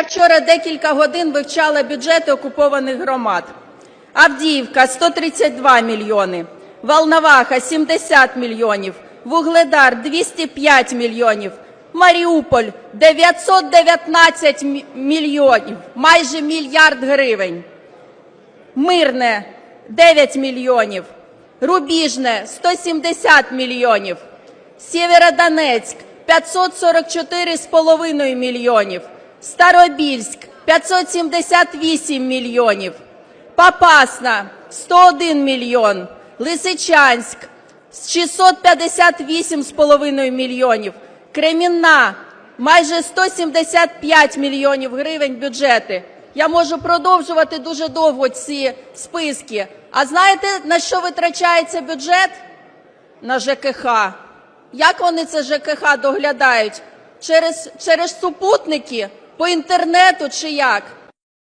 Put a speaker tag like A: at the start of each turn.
A: вчора декілька годин вивчала бюджети окупованих громад. Авдіївка – 132 мільйони, Волноваха – 70 мільйонів, Вугледар – 205 мільйонів, Маріуполь – 919 мільйонів, майже мільярд гривень. Мирне 9 мільйонів, Рубіжне 170 мільйонів, Сєвєродонецьк 544,5 мільйонів, Старобільськ 578 мільйонів, Попасна 101 мільйон, Лисичанськ 658,5 мільйонів, Кремінна майже 175 мільйонів гривень бюджети. Я можу продовжувати дуже довго ці списки. А знаєте, на що витрачається бюджет? На ЖКХ. Як вони це ЖКХ доглядають? Через, через супутники, по інтернету чи як?